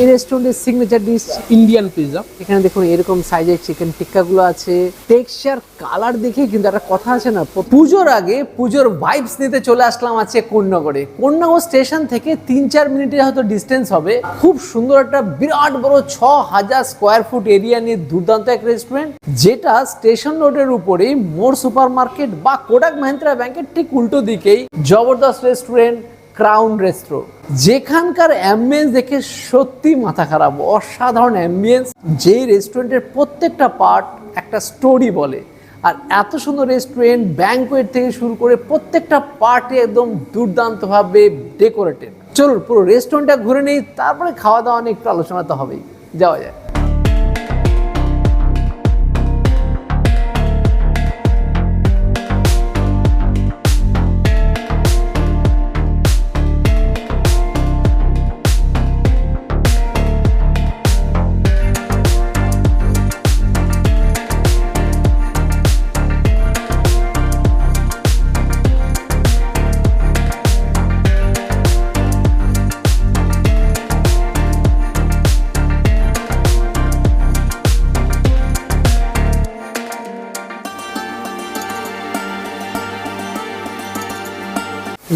এই রেস্টুরেন্টের signature dish Indian pizza এখানে দেখুন এরকম সাইজের চিকেন টিক্কাগুলো আছে। টেক্সচার কালার দেখে কিন্তু একটা কথা আছে না পুজোর আগে, পুজোর ভাইবস নিতে চলে আসলাম আছে কোন্নগরে। কোন্নগর স্টেশন থেকে তিন চার মিনিটের হয়তো ডিস্টেন্স হবে। খুব সুন্দর একটা বিরাট বড় ছ হাজার স্কোয়ার ফুট এরিয়া নিয়ে দুর্দান্ত এক রেস্টুরেন্ট যেটা স্টেশন রোডের উপরেই মোর সুপার মার্কেট বা কোডাক মাহিন্দ্রা ব্যাংকের ঠিক উল্টো দিকেই জবরদস্ত রেস্টুরেন্ট ক্রাউন রেস্ট্রো যেখানকার অ্যাম্বিয়েন্স দেখে সত্যি মাথা খারাপ। অসাধারণ অ্যাম্বিয়েন্স যেই রেস্টুরেন্টের প্রত্যেকটা পার্ট একটা স্টোরি বলে। আর এত সুন্দর রেস্টুরেন্ট ব্যাংকোয়েট থেকে শুরু করে প্রত্যেকটা পার্টে একদম দুর্দান্তভাবে ডেকোরেটেড চলুন, পুরো রেস্টুরেন্টটা ঘুরে নেই, তারপরে খাওয়া দাওয়া নিয়ে একটু আলোচনা তো হবেই। যাওয়া যায়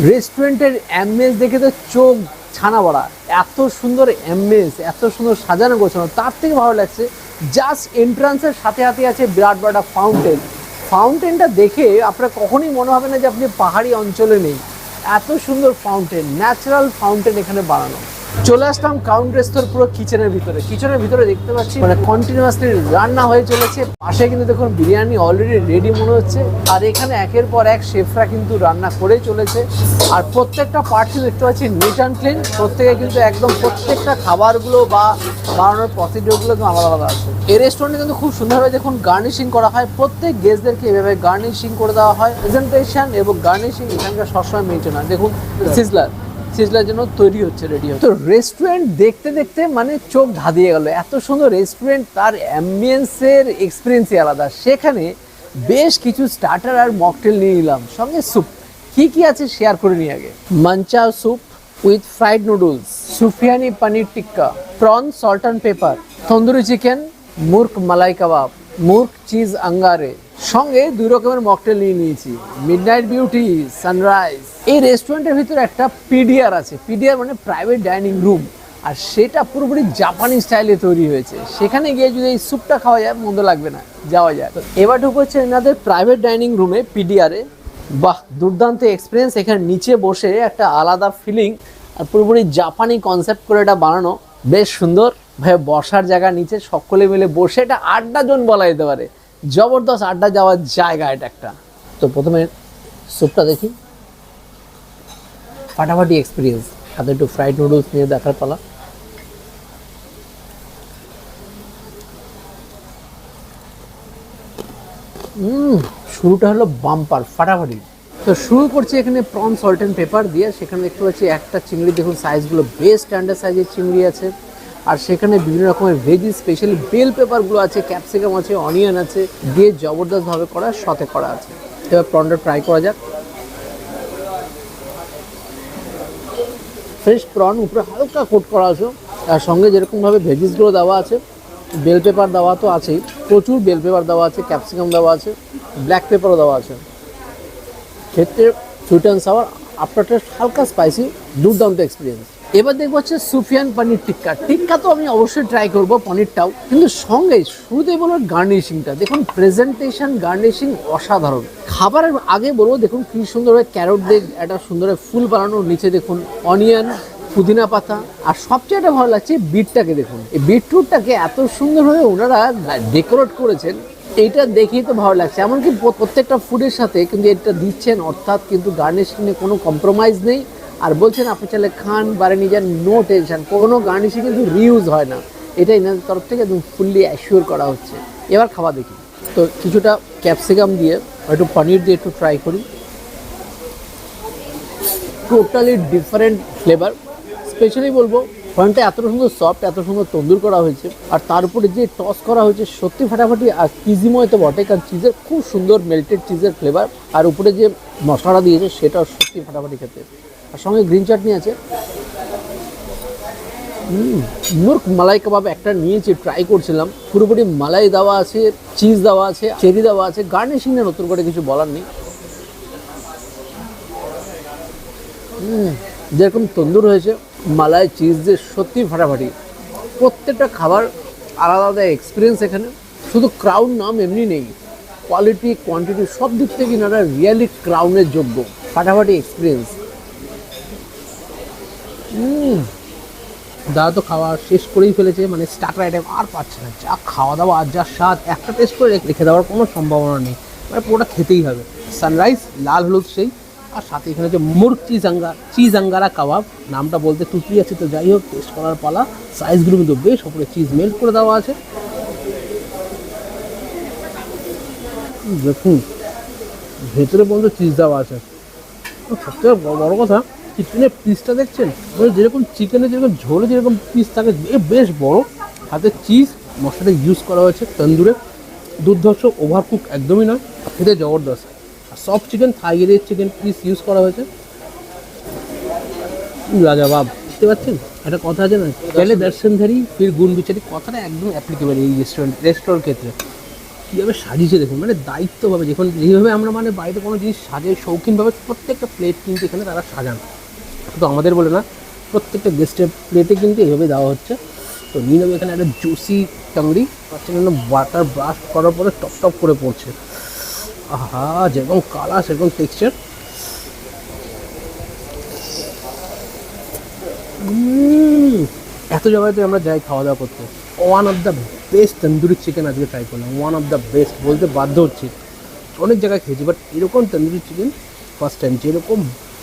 রেস্টুরেন্টের অ্যাম্বেন্স দেখে তো চোখ ছানা বড়া। এত সুন্দর অ্যাম্বেন্স এত সুন্দর সাজানো গোছানো, তার থেকে ভালো লাগছে জাস্ট এন্ট্রান্সের সাথে সাথে আছে বিরাট বড় ফাউন্টেন ফাউন্টেনটা দেখে আপনার কখনই মনে হবে না যে আপনি পাহাড়ি অঞ্চলে নেই। এত সুন্দর ফাউন্টেন ন্যাচারাল ফাউন্টেন এখানে বানানো। চলে আসলাম কাউন্ট রেস্তোর পুরো কিচেনের ভিতরে। কিচেনের ভিতরে দেখতে পাচ্ছি মানে কন্টিনিউয়াসলি রান্না হয়ে চলেছে। পাশে কিন্তু দেখুন বিরিয়ানি অলরেডি রেডি মনে হচ্ছে। আর এখানে একের পর এক শেফরা কিন্তু রান্না করেই চলেছে। আর প্রত্যেকটা পার্টি দেখতে পাচ্ছি নিট অ্যান্ড ক্লিন প্রত্যেকে কিন্তু একদম প্রত্যেকটা খাবারগুলো বা বানানোর প্রসিডিওরগুলো কিন্তু আলাদা আলাদা আছে। এই রেস্টুরেন্টে কিন্তু খুব সুন্দরভাবে দেখুন গার্নিশিং করা হয়। প্রত্যেক গেস্টদেরকে এভাবে গার্নিশিং করে দেওয়া হয়। প্রেজেন্টেশন এবং গার্নিশিং এখানকার সবসময় মেনটেন হয় দেখুন সিজলার সিজলার জন্য তৈরি হচ্ছে রেডি হচ্ছে। তো রেস্টুরেন্ট দেখতে দেখতে মানে চোখ ধাঁধিয়ে গেল। এত সুন্দর রেস্টুরেন্ট তার অ্যাম্বিয়েন্সের এক্সপিরিয়েন্সই আলাদা। সেখানে বেশ কিছু স্টার্টার আর মকটেল নিয়ে নিলাম। সঙ্গে স্যুপ কি কি আছে শেয়ার করে নিই আগে? Manchow soup with fried noodles sufiyani paneer tikka prawn salt and pepper tandoori chicken murgh malai kabab murgh cheese angare সঙ্গে দুই রকমের মকটেল নিয়ে নিয়েছি। মিডনাইট বিউটি সানরাইজ এই রেস্টুরেন্টের ভিতরে একটা পিডিআর আছে। পিডিআর মানে প্রাইভেট ডাইনিং রুম আর সেটা পুরোপুরি জাপানি স্টাইলে তৈরি হয়েছে। সেখানে গিয়ে যদি এই স্যুপটা খাওয়া যায়, মন্দ লাগবে না। যাওয়া যায় তো এবার ঢুকে হচ্ছে এনাদের প্রাইভেট ডাইনিং রুমে পিডিআরে বাহ, দুর্দান্ত এক্সপিরিয়েন্স এখানে নিচে বসে একটা আলাদা ফিলিং আর পুরোপুরি জাপানি কনসেপ্ট করে এটা বানানো। বেশ সুন্দর। ভাই, বসার জায়গা নিচে, সকলে মিলে বসে এটা আড্ডা জন বলা যেতে পারে। জবরদস্ত আড্ডা যাওয়ার জায়গা এটা একটা। তো প্রথমে স্যুপটা দেখি। ফাটাফাটি এক্সপিরিয়েন্স সাথে একটু ফ্রাইড নুডলস নিয়ে দেখার পালা। শুরুটা হলো বাম্পার, ফাটাফাটি। তো শুরু করছি এখানে প্রন সল্ট অ্যান্ড পেপার দিয়ে। সেখানে দেখতে পাচ্ছি একটা চিংড়ি, দেখুন সাইজগুলো বেস্ট স্ট্যান্ডার্ড সাইজের চিংড়ি আছে। আর সেখানে বিভিন্ন রকমের ভেজি স্পেশালি বেল পেপারগুলো আছে ক্যাপসিকাম আছে অনিয়ন আছে, দিয়ে জবরদস্তভাবে করা সতে করা আছে। এবার প্রনটা ট্রাই করা যাক। ফ্রেশ প্রন উপরে হালকা কোট করা আছে। আর সঙ্গে যেরকমভাবে ভেজিসগুলো দেওয়া আছে বেল পেপার দেওয়া তো আছেই। প্রচুর বেল পেপার দেওয়া আছে ক্যাপসিকাম দেওয়া আছে ব্ল্যাক পেপারও দেওয়া আছে। ক্ষেত্রে sweet and sour after test হালকা স্পাইসি দুর্দান্ত এক্সপিরিয়েন্স এবার দেখব হচ্ছে সুফিয়ান পনির টিক্কা। টিক্কা তো আমি অবশ্যই ট্রাই করব পনিরটাও। কিন্তু সঙ্গে শুরুতেই বলব গার্নিশিংটা দেখুন প্রেজেন্টেশন গার্নিশিং অসাধারণ। খাবারের আগে বলব, দেখুন কি সুন্দরভাবে ক্যারট দিয়ে একটা সুন্দরভাবে ফুল বানানো। নিচে দেখুন অনিয়ন পুদিনা পাতা। আর সবচেয়ে একটা ভালো লাগছে বিটটাকে দেখুন। এই বিটরুটটাকে এত সুন্দরভাবে ওনারা ডেকোরেট করেছেন, এইটা দেখেই তো ভালো লাগছে। এমনকি প্রত্যেকটা ফুডের সাথে কিন্তু এটা দিচ্ছেন, অর্থাৎ কিন্তু গার্নিশিংয়ে কোনো কম্প্রোমাইজ নেই। আর বলছেন, আপনি চাইলে খান বারে নিয়ে যান নো টেনশন কোনো গার্নিশিং কিন্তু রিউজ হয় না। এটা এনাদের তরফ থেকে একদম ফুললি অ্যাসিওর করা হচ্ছে। এবার খাওয়া দেখি। তো কিছুটা ক্যাপসিকাম দিয়ে, একটু পনির দিয়ে একটু ট্রাই করি। টোটালি ডিফারেন্ট ফ্লেভার স্পেশালি বলব ফ্রন্টটা এত সুন্দর সফট এত সুন্দর তন্দুর করা হয়েছে। আর তার উপরে যে টস করা হয়েছে, সত্যি ফাটাফাটি আর চিজিময় তো বটে কারণ চিজের খুব সুন্দর মেল্টেড চিজের ফ্লেভার আর উপরে যে মশলাটা দিয়েছে, সেটাও সত্যি ফাটাফাটি খেতে। আর সঙ্গে গ্রিন চাটনি আছে। মুর্ক মালাই কাবাব একটা নিয়েছি ট্রাই করছিলাম। পুরোপুরি মালাই দেওয়া আছে চিজ দেওয়া আছে, চেরি দেওয়া আছে গার্নিশিং না নতুন করে কিছু বলার নেই। যেরকম তন্দুর হয়েছে, মালাই চিজ দিয়ে সত্যি ফাটাফাটি। প্রত্যেকটা খাবার আলাদা আলাদা এক্সপিরিয়েন্স এখানে। শুধু ক্রাউন নাম এমনি নেই। কোয়ালিটি কোয়ান্টিটি সব দিক থেকে এনারা রিয়ালি ক্রাউনের যোগ্য। ফাটাফাটি এক্সপিরিয়েন্স দাদা তো খাওয়া শেষ করেই ফেলেছে মানে স্টার্টার আইটেম আর পাচ্ছে না। যা খাওয়া দাওয়া আর যা স্বাদ, একটা টেস্ট করে রেখে- দেওয়ার কোনো সম্ভাবনা নেই। মানে পুরোটা খেতেই হবে। সানরাইজ লাল হলুদ সেই, আর সাথে এখানে যে মুর্গ চিজ আঙ্গা চিজ আঙ্গারা কাবাব, নামটা বলতে টুকি আছে তো যাই হোক টেস্ট করার পালা। সাইজগুলো কিন্তু বেশ, ওপরে চিজ মেল্ট করে দেওয়া আছে। দেখুন, ভেতরে পর্যন্ত চিজ দেওয়া আছে। বড় বড় কথা চিকেনের পিসটা দেখছেন? যেরকম চিকেনের যেরকম ঝোলে যেরকম পিস থাকে বেশ বড়। হাতে চিজ মশলাটা ইউজ করা হয়েছে তন্দুরে। দুর্ধর্ষ ওভারকুক একদমই নয়, খেতে জবরদস্ত। আর সব চিকেন থাইগের চিকেন পিস ইউজ করা হয়েছে। লাজাবাব বুঝতে পারছেন একটা কথা আছে না? পেলে দর্শন ধারি ফির গুণ বিচারি, কথাটা একদম অ্যাপ্লিকেবল এই রেস্টুরেন্ট রেস্টুরেন্ট ক্ষেত্রে। কীভাবে সাজিয়েছে দেখুন মানে দায়িত্বভাবে, যখন যেভাবে আমরা মানে বাড়িতে কোনো জিনিস সাজাই, শৌখিনভাবে প্রত্যেকটা প্লেট কিন্তু এখানে তারা সাজান। শুধু আমাদের বলে না, প্রত্যেকটা গেস্টের প্লেটে কিন্তু এইভাবে দেওয়া হচ্ছে। তো নিয়ে এখানে একটা জুসি টাংড়ি পাচ্ছেন বাটার ব্রাশ করার পরে টপ টপ করে পড়ছে। আহা, যেরকম কালার সেরকম টেক্সচার এত জায়গায় আমরা যাই খাওয়া দাওয়া করতে। One of the best tandoori chicken আজকে ট্রাই করলাম। ওয়ান অফ দ্য বেস্ট বলতে বাধ্য হচ্ছি। অনেক জায়গায় খেয়েছি বাট এরকম তন্দুরি চিকেন ফার্স্ট টাইম যেরকম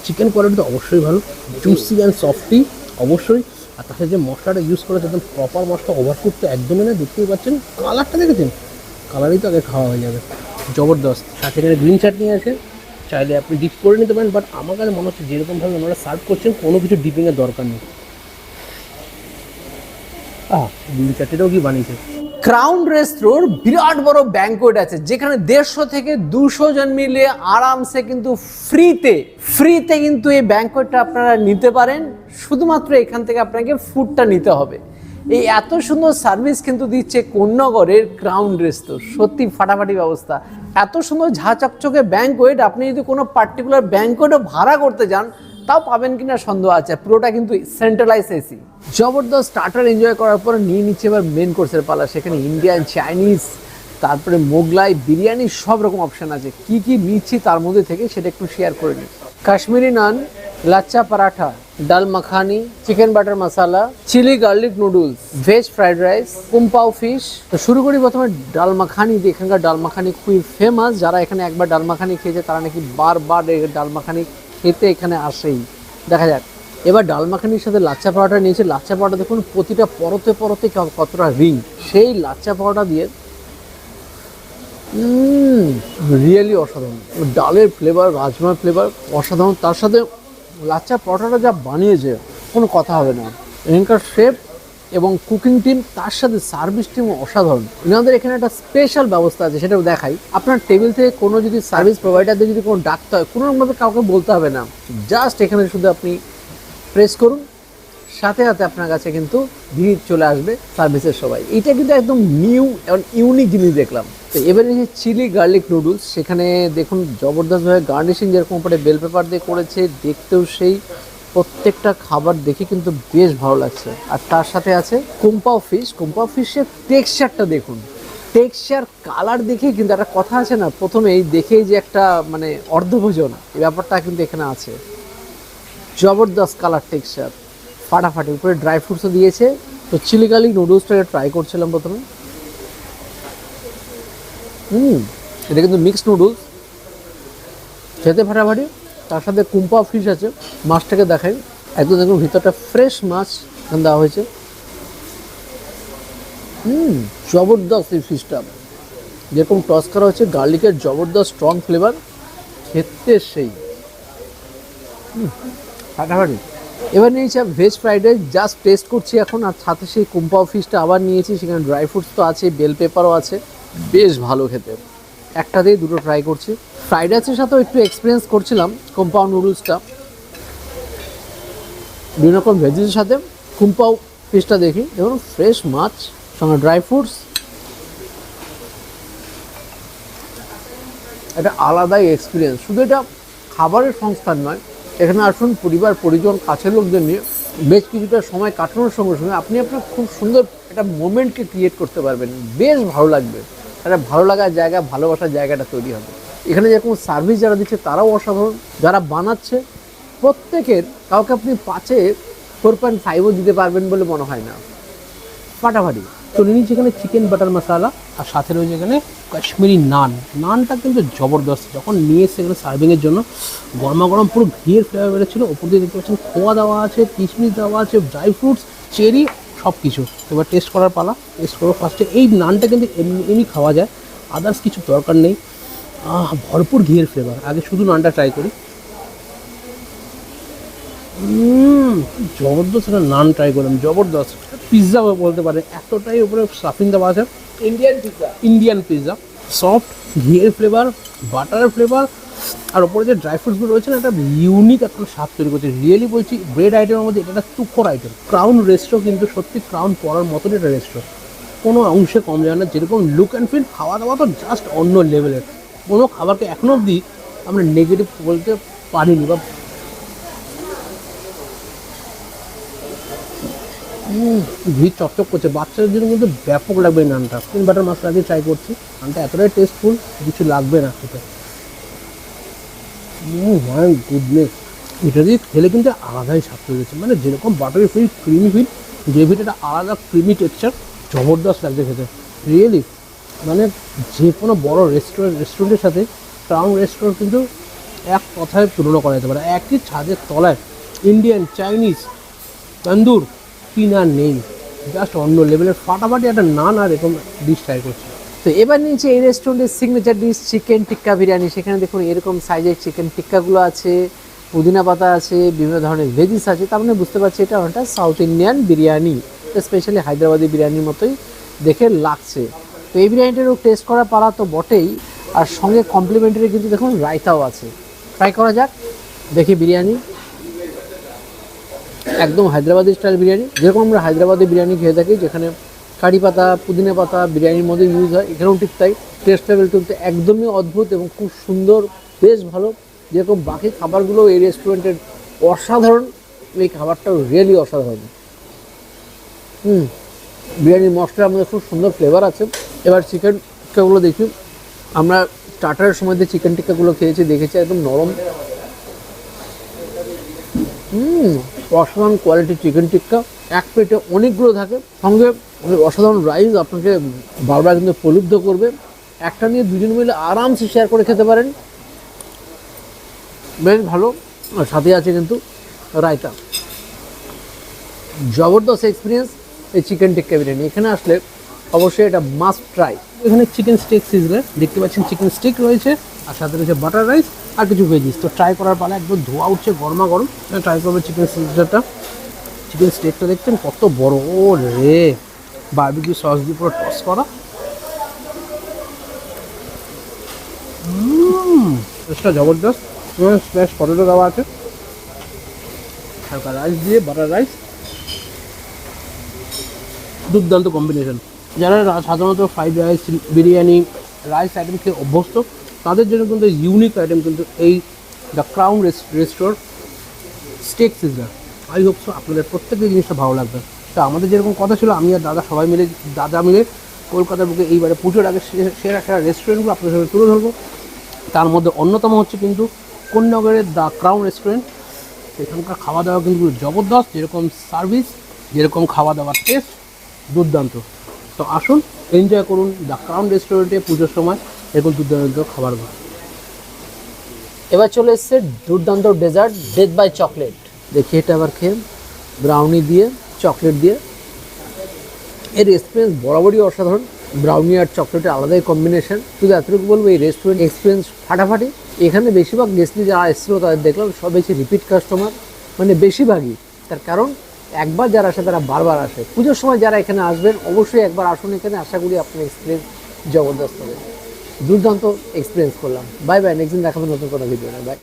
চিকেন কোয়ালিটি তো অবশ্যই ভালো জুসি অ্যান্ড সফটি অবশ্যই। আর তাতে যে মশলাটা ইউজ করেছে, একদম প্রপার মশলা ওভারকুক তো একদমই না, দেখতেই পাচ্ছেন কালারটা দেখেছেন? কালারই তো আগে খাওয়া হয়ে যাবে। জবরদস্ত। সাথে এখানে গ্রিন চাটনি আছে, চাইলে আপনি ডিপ করে নিতে পারেন বাট আমার কাছে মনে হচ্ছে যেরকমভাবে ওনারা সার্ভ করছেন, কোনো কিছু ডিপিংয়ের দরকার নেই। আহ গ্রিন চাটনিটাও কি বানিয়েছে? ক্রাউন রেস্ট্রোর বিরাট বড় ব্যাংকোয়েট আছে, যেখানে দেড়শো থেকে দুশো জন মিলে আরামসে কিন্তু ফ্রিতে ফ্রিতে কিন্তু এই ব্যাংকোয়েটটা আপনারা নিতে পারেন। শুধুমাত্র এখান থেকে আপনাকে ফুডটা নিতে হবে। এই এত সুন্দর সার্ভিস কিন্তু দিচ্ছে কোন্নগরের ক্রাউন রেস্টোর সত্যি ফাটাফাটি ব্যবস্থা। এত সুন্দর ঝা চকচকে ব্যাংকোয়েট আপনি যদি কোনো পার্টিকুলার ব্যাংকোয়েটও ভাড়া করতে যান তাও পাবেন কিনা সন্দেহ আছে। পুরোটা কিন্তু সেন্ট্রালাইজ এসি জবরদস্ত স্টার্টার এনজয় করার পর নিয়ে নিচ্ছে এবার মেন কোর্সের পালা। সেখানে ইন্ডিয়ান চাইনিজ তারপরে মোগলাই, বিরিয়ানি সব রকম অপশন আছে। কি কি নিচ্ছি তার মধ্যে থেকে সেটা একটু শেয়ার করে নিই। Kashmiri naan, lachha paratha, dal makhani chicken butter masala chilli garlic noodles veg fried rice kung pao fish তো শুরু করি প্রথমে ডাল মাখানি এখানকার ডাল মাখানি খুবই ফেমাস যারা এখানে একবার ডাল মাখানি খেয়েছে, তারা নাকি বারবার ডাল মাখানি খেতে এখানে আসেই। দেখা যাক। এবার ডাল মাখানির সাথে লাচ্চা পাওয়াটা নিয়েছে। লাচ্চা পাওয়াটা দেখুন, প্রতিটা পরতে পরতে কতটা রিং। সেই লাচ্চা পাওয়াটা দিয়ে রিয়েলি অসাধারণ। ডালের ফ্লেভার রাজমার ফ্লেভার অসাধারণ। তার সাথে লাচ্চা পরোটাটা যা বানিয়েছে, কোনো কথা হবে না। এখানকার শেফ এবং কুকিং টিম তার সাথে সার্ভিস টিম অসাধারণ। এনাদের এখানে একটা স্পেশাল ব্যবস্থা আছে, সেটাও দেখাই। আপনার টেবিল থেকে কোনো যদি সার্ভিস প্রোভাইডারদের যদি কোনো ডাকতে হয়, কোনো রকমভাবে কাউকে বলতে হবে না। জাস্ট এখানে শুধু আপনি প্রেস করুন, সাথে সাথে আপনার কাছে কিন্তু ভিড় চলে আসবে সার্ভিসের সবাই। এটা কিন্তু একদম নিউ এবং ইউনিক জিনিস দেখলাম। তো এবারে যে চিলি গার্লিক নুডলস সেখানে দেখুন জবরদস্তভাবে গার্নিশিং যেরকম উপরে বেল পেপার দিয়ে করেছে, দেখতেও সেই প্রত্যেকটা খাবার দেখে কিন্তু বেশ ভালো লাগছে। আর তার সাথে আছে কুম্পাও ফিশ কুম্পাও ফিশের টেক্সচারটা দেখুন। টেক্সচার কালার দেখেই কিন্তু একটা কথা আছে না? প্রথমেই দেখেই যে একটা মানে অর্ধভোজন। এই ব্যাপারটা কিন্তু এখানে আছে। জবরদস্ত কালার টেক্সচার ফাটাফাটি। উপরে ড্রাই ফ্রুটসও দিয়েছে। তো চিলি গার্লিক নুডলসটা ট্রাই করছিলাম প্রথমে। হুম, এটা কিন্তু মিক্সড নুডলস খেতে ফাটাফাটি। তার সাথে কুম্পা ফিশ আছে। মাছটাকে দেখাই। একদম দেখুন, ভিতরটা ফ্রেশ মাছ দেওয়া হয়েছে। হুম, জবরদস্ত এই ফিশটা যেরকম টস করা হচ্ছে গার্লিকের জবরদস্ত স্ট্রং ফ্লেভার খেতে সেই। ফাটাফাটি। এবার নিয়েছি আর veg fried rice just taste করছি এখন। আর সাথে সেই কুম্পা ফিশটা আবার নিয়েছি, সেখানে ড্রাই ফ্রুটস তো আছে বেল পেপারও আছে। বেশ ভালো খেতে। একটা দিয়ে দুটো ট্রাই করছি। ফ্রাইড রাইসের সাথেও একটু এক্সপিরিয়েন্স করছিলাম কম্পাউন্ড নুডলসটা বিভিন্ন রকম ভেজিসের সাথে কুম্পাও পিসটা দেখি। এবং ফ্রেশ মাছ, সঙ্গে ড্রাই ফ্রুটস এটা আলাদাই এক্সপিরিয়েন্স শুধু এটা খাবারের সংস্থান নয়, এখানে আসুন পরিবার, পরিজন, কাছের লোকদের নিয়ে বেশ কিছুটা সময় কাটানোর সঙ্গে সঙ্গে আপনি আপনার খুব সুন্দর একটা মোমেন্টকে ক্রিয়েট করতে পারবেন। বেশ ভালো লাগবে। একটা ভালো লাগার জায়গা, ভালোবাসার জায়গাটা তৈরি হবে। এখানে যেরকম সার্ভিস যারা দিচ্ছে তারাও অসাধারণ। যারা বানাচ্ছে, প্রত্যেকের কাউকে আপনি পাঁচে ফোর পয়েন্ট ফাইভও দিতে পারবেন বলে মনে হয় না। ফাটাফাটি। তো নিয়ে এখানে চিকেন বাটার মশলা আর সাথে রয়েছে এখানে কাশ্মীরি নান নানটা কিন্তু জবরদস্ত। যখন নিয়ে এসে এখানে সার্ভিংয়ের জন্য গরমা গরম পুরো ঘিয়ের ফ্লেভার বেরোচ্ছিলো ওপর দিয়ে দেখতে পাচ্ছেন খোয়া দেওয়া আছে, কিশমিশ দেওয়া আছে ড্রাই ফ্রুটস চেরি সব কিছু এবার টেস্ট করার পালা টেস্ট করব ফার্স্টে এই নানটা কিন্তু এমনি এমনি খাওয়া যায়। আদার্স কিছু দরকার নেই। আহ ভরপুর ঘিয়ের ফ্লেভার আগে শুধু নানটা ট্রাই করি। জবরদস্ত একটা নান ট্রাই করলাম। জবরদস্ত। পিৎজা বলতে পারে এতটাই উপরে স্টাফিং দেওয়া আছে। Indian pizza Indian pizza soft ঘিয়ের ফ্লেভার বাটারের ফ্লেভার আর ওপরে যে ড্রাই ফ্রুটসগুলো রয়েছে না একটা ইউনিক একটা স্বাদ তৈরি করছে। রিয়েলি বলছি ব্রেড আইটেমের মধ্যে এটা একটা তুখর আইটেম ক্রাউন রেস্টো কিন্তু সত্যি ক্রাউন পড়ার মতনই একটা রেস্টো কোনো অংশে কম যায় না, যেরকম লুক অ্যান্ড ফিল খাওয়া দাওয়া তো জাস্ট অন্য লেভেলের কোনো খাবারকে এখনও অবধি আমরা নেগেটিভ বলতে পারিনি বা ভিড় চকচক করছে। বাচ্চাদের জন্য কিন্তু ব্যাপক লাগবে এই নানটা। চিকেন বাটার মশলা দিয়ে ট্রাই করছি। নানটা এতটাই টেস্টফুল কিছু লাগবে না খেতে। মাই গুডনেস এটা দিয়ে খেলে কিন্তু আলাদাই স্বাদ তৈরি হয়েছে মানে যেরকম বাটারি ফিল ক্রিমি ফিল গ্রেভিটা একটা আলাদা ক্রিমি টেক্সচার জবরদস্ত লাগছে খেতে। রিয়েলি মানে যে কোনো বড় রেস্টুরেন্ট রেস্টুরেন্টের সাথে ক্রাউন রেস্টুরেন্ট কিন্তু এক কথায় তুলনা করা যেতে পারে। একই ছাদের তলায় ইন্ডিয়ান চাইনিজ তন্দুর কিনা নেই। জাস্ট অন্য লেভেলের ফাটাফাটি একটা নান আর এরকম ডিশ ট্রাই করছি। তো এবার নিচে এই রেস্টুরেন্টের signature dish chicken tikka biryani সেখানে দেখুন এরকম সাইজের চিকেন টিক্কাগুলো আছে, পুদিনা পাতা আছে, বিভিন্ন ধরনের ভেজিস আছে। তার মানে বুঝতে পারছি এটা অনেকটা south Indian biryani specially Hyderabadi বিরিয়ানির মতোই দেখে লাগছে। তো এই বিরিয়ানিটারও টেস্ট করা পারা তো বটেই। আর সঙ্গে কমপ্লিমেন্টারি কিন্তু দেখুন রায়তাও আছে। ট্রাই করা যাক। দেখি বিরিয়ানি একদম হায়দ্রাবাদি স্টাইল বিরিয়ানি যেরকম আমরা হায়দ্রাবাদি বিরিয়ানি খেয়ে থাকি, যেখানে কারি পাতা, পুদিনা পাতা, বিরিয়ানির মধ্যে ইউজ হয়। এখানেও ঠিক তাই। টেস্ট লেভেল কিন্তু একদমই অদ্ভুত এবং খুব সুন্দর, বেশ ভালো। যেরকম বাকি খাবারগুলো এই রেস্টুরেন্টের অসাধারণ, এই খাবারটাও রিয়েলি অসাধারণ। হুম। বিরিয়ানির মশলার মধ্যে খুব সুন্দর ফ্লেভার আছে। এবার চিকেন টিক্কাগুলো দেখি। আমরা স্টার্টারের সময় যে চিকেন টিক্কাগুলো খেয়েছি, দেখেছি একদম নরম। হুম। অসাধারণ কোয়ালিটির চিকেন টিক্কা। এক প্লেটে অনেকগুলো থাকে। সঙ্গে অসাধারণ রাইস আপনাকে বারবার কিন্তু প্রলুব্ধ করবে। একটা নিয়ে দুজন মিলে আরামসে শেয়ার করে খেতে পারেন। বেশ ভালো। সাথে আছে কিন্তু রায়তা। জবরদস্ত এক্সপিরিয়েন্স এই চিকেন টিক্কা বিরিয়ানি। এখানে আসলে অবশ্যই এটা মাস্ট ট্রাই এখানে চিকেন স্টিক সিজলার দেখতে পাচ্ছেন চিকেন স্টেক রয়েছে, আর সাথে রয়েছে বাটার রাইস আর কিছু ভেজিস তো ট্রাই করার পালা একদম ধোয়া উঠছে গরমা গরম। ট্রাই করবে চিকেন সিজলারটা চিকেন স্টেকটা দেখছেন? কত বড়, ও রে। বারবিকিউ সস দিয়ে পুরো টস করা। টেস্টটা জবরদস্ত। স্প্যাশ পটেটো দেওয়া আছে। হালকা রাইস দিয়ে বাটার রাইস দুর্দান্ত কম্বিনেশন যারা সাধারণত fried rice biryani rice item খেয়ে অভ্যস্ত, তাদের জন্য কিন্তু ইউনিক আইটেম কিন্তু এই the Crown resto steak sizzler I hope so আপনাদের প্রত্যেকের জিনিসটা ভালো লাগবে। তা আমাদের যেরকম কথা ছিল, আমি আর দাদা সবাই মিলে, দাদা মিলে কলকাতার বুকে এইবারে পুজোর আগে সেরা সেরা রেস্টুরেন্টগুলো আপনাদের সাথে তুলে ধরবো। তার মধ্যে অন্যতম হচ্ছে কিন্তু কোন্নগরের দ্য ক্রাউন রেস্টুরেন্ট এখানকার খাওয়া দাওয়া কিন্তু জবরদস্ত, যেরকম সার্ভিস যেরকম খাওয়া দাওয়ার টেস্ট দুর্দান্ত। তো আসুন এনজয় করুন দ্য ক্রাউন রেস্টুরেন্টে পুজোর সময় এরকম দুর্দান্ত খাবারগুলো এবার চলে এসছে দুর্দান্ত ডেজার্ট ডেথ বাই চকলেট দেখি এটা আবার খেয়ে ব্রাউনি দিয়ে চকলেট দিয়ে। এর এক্সপিরিয়েন্স বরাবরই অসাধারণ। ব্রাউনি আর চকলেটের আলাদাই কম্বিনেশন শুধু এতটুকু বলব, এই রেস্টুরেন্ট এক্সপিরিয়েন্স ফাটাফাটি। এখানে বেশিরভাগ গেস্টলি যারা এসেছিল, তাদের দেখলাম সব হচ্ছে রিপিট কাস্টমার মানে বেশিরভাগই। তার কারণ, একবার যারা আসে, তারা বারবার আসে। পুজোর সময় যারা এখানে আসবেন, অবশ্যই একবার আসুন এখানে। আশা করি আপনার এক্সপিরিয়েন্স জবরদস্ত হবে। দুর্দান্ত এক্সপিরিয়েন্স করলাম। বাই বাই নেক্সট দিন দেখাবো নতুন কোনো ভিডিও বাই